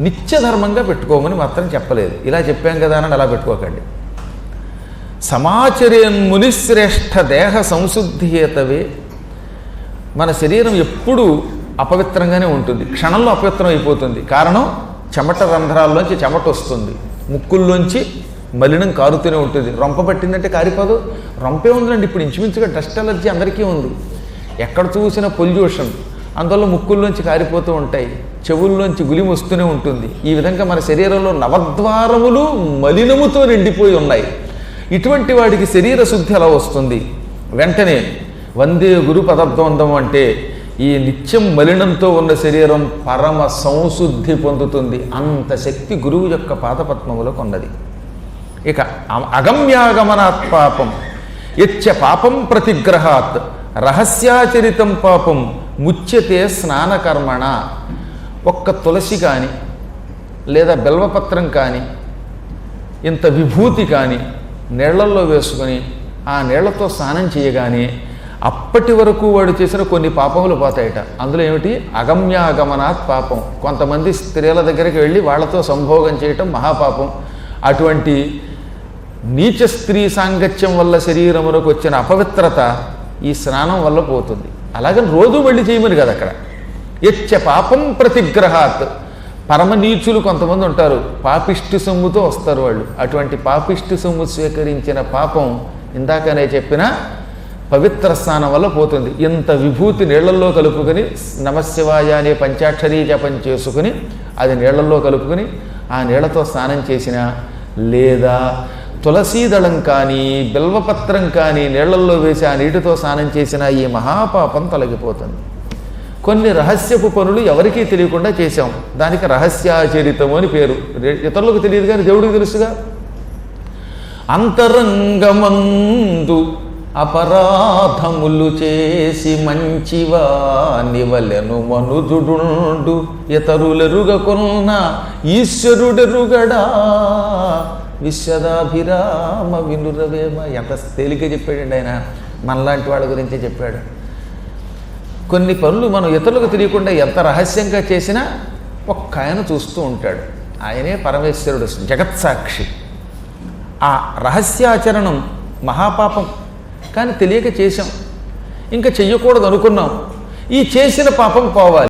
నిత్యధర్మంగా పెట్టుకోమని మాత్రం చెప్పలేదు. ఇలా చెప్పాం కదా అని అలా పెట్టుకోకండి. సమాచర్యం మునిశ్రేష్ఠ దేహ సంశుద్ధియేతవే మన శరీరం ఎప్పుడూ అపవిత్రంగానే ఉంటుంది. క్షణంలో అపవిత్రం అయిపోతుంది. కారణం చెమట రంధ్రాల్లోంచి చెమట వస్తుంది. ముక్కుల్లోంచి మలినం కారుతూనే ఉంటుంది. రొంప పట్టిందంటే కారిపోదు. రొంపే ఉందండి ఇప్పుడు ఇంచుమించుగా డస్ట్ అలర్జీ అందరికీ ఉంది. ఎక్కడ చూసిన పొల్యూషన్. అందువల్ల ముక్కుల్లోంచి కారిపోతూ ఉంటాయి. చెవుల్లోంచి గులి వస్తూనే ఉంటుంది. ఈ విధంగా మన శరీరంలో నవద్వారములు మలినముతో నిండిపోయి ఉన్నాయి. ఇటువంటి వాడికి శరీర శుద్ధి ఎలా వస్తుంది? వెంటనే వందే గురు పదద్వందం అంటే ఈ నిత్యం మలినంతో ఉన్న శరీరం పరమ సంశుద్ధి పొందుతుంది. అంత శక్తి గురువు యొక్క పాదపద్మములకు ఉన్నది. ఇక అగమ్యాగమనాత్ పాపం. ఇచ్చ పాపం ప్రతిగ్రహాత్. రహస్యాచరితం పాపం. ముచ్యతే స్నానకర్మణ. ఒక్క తులసి కానీ లేదా బెల్వపత్రం కానీ ఇంత విభూతి కానీ నీళ్ళల్లో వేసుకొని ఆ నీళ్ళతో స్నానం చేయగానే అప్పటి వరకు వాడు చేసిన కొన్ని పాపములు పోతాయట. అందులో ఏమిటి? అగమ్యాగమనాత్ పాపం. కొంతమంది స్త్రీల దగ్గరికి వెళ్ళి వాళ్ళతో సంభోగం చేయటం మహాపాపం. అటువంటి నీచ స్త్రీ సాంగత్యం వల్ల శరీరములకు వచ్చిన అపవిత్రత ఈ స్నానం వల్ల పోతుంది. అలాగని రోజు వెళ్ళి చేయమని కదా అక్కడ. యచ్చ పాపం ప్రతిగ్రహాత్. పరమనీచులు కొంతమంది ఉంటారు. పాపిష్టి సొమ్ముతో వస్తారు వాళ్ళు. అటువంటి పాపిష్టి సొమ్ము స్వీకరించిన పాపం ఇందాకనే చెప్పిన పవిత్ర స్నానం వల్ల పోతుంది. ఇంత విభూతి నీళ్ళలో కలుపుకొని నమశివాయ అనే పంచాక్షరీ జపం చేసుకుని అది నీళ్ళలో కలుపుకొని ఆ నీళ్ళతో స్నానం చేసినా లేదా తులసీదళం కానీ బిల్వపత్రం కానీ నీళ్ళల్లో వేసి ఆ నీటితో స్నానం చేసిన ఈ మహాపాపం తొలగిపోతుంది. కొన్ని రహస్యపు పనులు ఎవరికీ తెలియకుండా చేశాం. దానికి రహస్యాచరితము అని పేరు. ఇతరులకు తెలియదు కానీ దేవుడికి తెలుసుగా. అంతరంగమందు అపరాధములు చేసి మంచివా నివలెను మనుజుడుండు. ఇతరులెరుగకున్న ఈశ్వరుడెరుగడా. విశ్వదాభిరామ వినురవేమ. ఎంత తేలిక చెప్పాడండి ఆయన. మనలాంటి వాళ్ళ గురించే చెప్పాడు. కొన్ని పనులు మనం ఇతరులకు తెలియకుండా ఎంత రహస్యంగా చేసినా ఒక్క ఆయన చూస్తూ ఉంటాడు. ఆయనే పరమేశ్వరుడు జగత్సాక్షి ఆ రహస్యాచరణం మహాపాపం. కానీ తెలియక చేశాం. ఇంకా చెయ్యకూడదు అనుకున్నాం ఈ చేసిన పాపం పోవాలి.